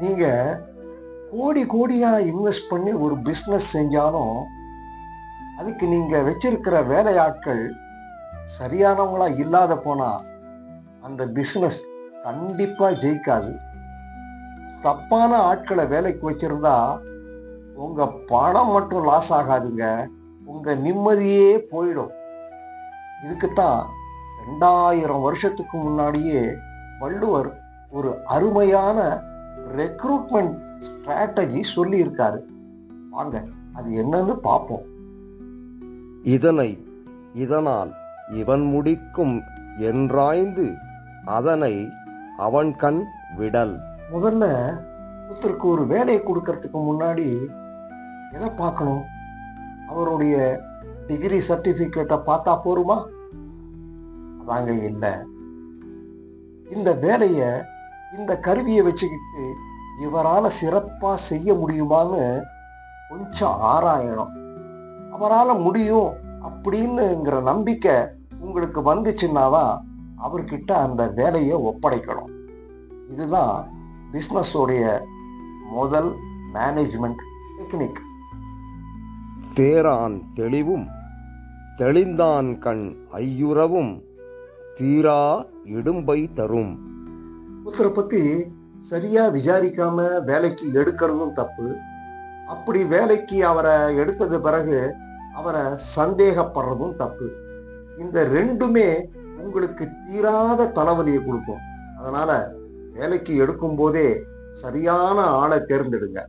நீங்கள் கோடி கோடியாக இன்வெஸ்ட் பண்ணி ஒரு பிஸ்னஸ் செஞ்சாலும் அதுக்கு நீங்கள் வச்சிருக்கிற வேலையாட்கள் சரியானவங்களாக இல்லாத போனால் அந்த பிஸ்னஸ் கண்டிப்பாக ஜெயிக்காது. தப்பான ஆட்களை வேலைக்கு வச்சிருந்தா உங்கள் பணம் மட்டும் லாஸ் ஆகாதுங்க. உங்கள் நிம்மதியே போயிடும். இதுக்குத்தான் ரெண்டாயிரம் வருஷத்துக்கு முன்னாடியே வள்ளுவர் ஒரு அருமையான ரெக்ரூட்மெண்ட் ஸ்ட்ராட்டஜி சொல்லி இருக்காரு வாங்க அது என்னன்னு பார்ப்போம். இதனை இதனால் இவன் முடிக்கும் என்றாய்ந்து அதனை அவன் கண் விடல். முதல்ல ஒருத்தருக்கு ஒரு வேலையை கொடுக்கறதுக்கு முன்னாடி எதை பார்க்கணும்? அவருடைய டிகிரி சர்டிபிகேட்டை பார்த்தா போருமா? அதாங்க இல்லை. இந்த வேலையை இந்த கருவியை வச்சுக்கிட்டு இவரால் சிறப்பாக செய்ய முடியுமான்னு கொஞ்சம் ஆராயணும். அவரால் முடியும் அப்படின்னுங்கிற நம்பிக்கை உங்களுக்கு வந்துச்சுன்னா தான் அவர்கிட்ட அந்த வேலையை ஒப்படைக்கணும். இதுதான் பிஸ்னஸோடைய முதல் மேனேஜ்மெண்ட் டெக்னிக். தேரான் தெளிவும் தெளிந்தான் கண் ஐயுறவும் தீரா இடும்பை தரும். ஒருத்தரை பத்தி சரியா விசாரிக்காம வேலைக்கு எடுக்கிறதும் தப்பு. அப்படி வேலைக்கு அவரை எடுத்தது பிறகு அவரை சந்தேகப்படுறதும் தப்பு. இந்த ரெண்டுமே உங்களுக்கு தீராத தலைவலியை கொடுக்கும். அதனால வேலைக்கு எடுக்கும் போதே சரியான ஆளை தேர்ந்தெடுங்க.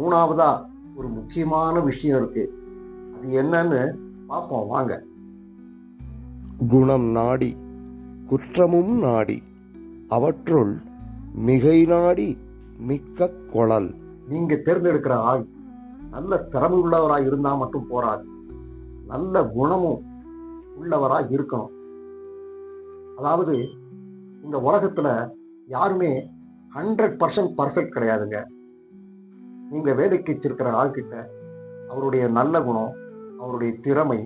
மூணாவதா ஒரு முக்கியமான விஷயம் இருக்கு. அது என்னன்னு பார்ப்போம் வாங்க. குணம் நாடி குற்றமும் நாடி. அவற்றுள் மிகை நாடி மிக்க குழல். நீங்க தேர்ந்தெடுக்கிற ஆள் நல்ல திறமை உள்ளவராய் இருந்தா மட்டும் போறாது நல்ல குணமும் உள்ளவராக இருக்கணும். அதாவது இந்த உலகத்துல யாருமே ஹண்ட்ரட் பர்சன்ட் பர்ஃபெக்ட் கிடையாதுங்க. நீங்க வேலைக்கு வச்சிருக்கிற ஆள்கிட்ட அவருடைய நல்ல குணம் அவருடைய திறமை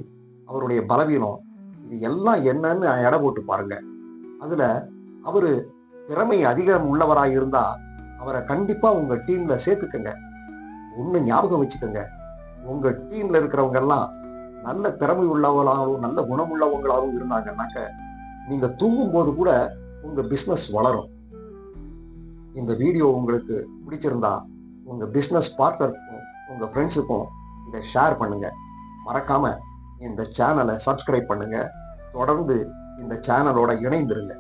அவருடைய பலவீனம் இது எல்லாம் என்னன்னு எடை போட்டு பாருங்க. அதுல அவரு திறமை அதிகம் உள்ளவராக இருந்தா அவரை கண்டிப்பா உங்க டீம்ல சேர்த்துக்கங்க. ஒண்ணு ஞாபகம் வச்சுக்கோங்க. உங்க டீம்ல இருக்கிறவங்க எல்லாம் நல்ல திறமை உள்ளவங்களாகவும் நல்ல குணமுள்ளவங்களாகவும் இருந்தாங்கன்னாக்க நீங்க தூங்கும் போது கூட உங்க பிசினஸ் வளரும். இந்த வீடியோ உங்களுக்கு பிடிச்சிருந்தா உங்க பிசினஸ் பார்ட்னருக்கும் உங்க ஃப்ரெண்ட்ஸுக்கும் இதை ஷேர் பண்ணுங்க. மறக்காம இந்த சேனலை சப்ஸ்கிரைப் பண்ணுங்க. தொடர்ந்து இந்த சேனலோட இணைந்திருங்க.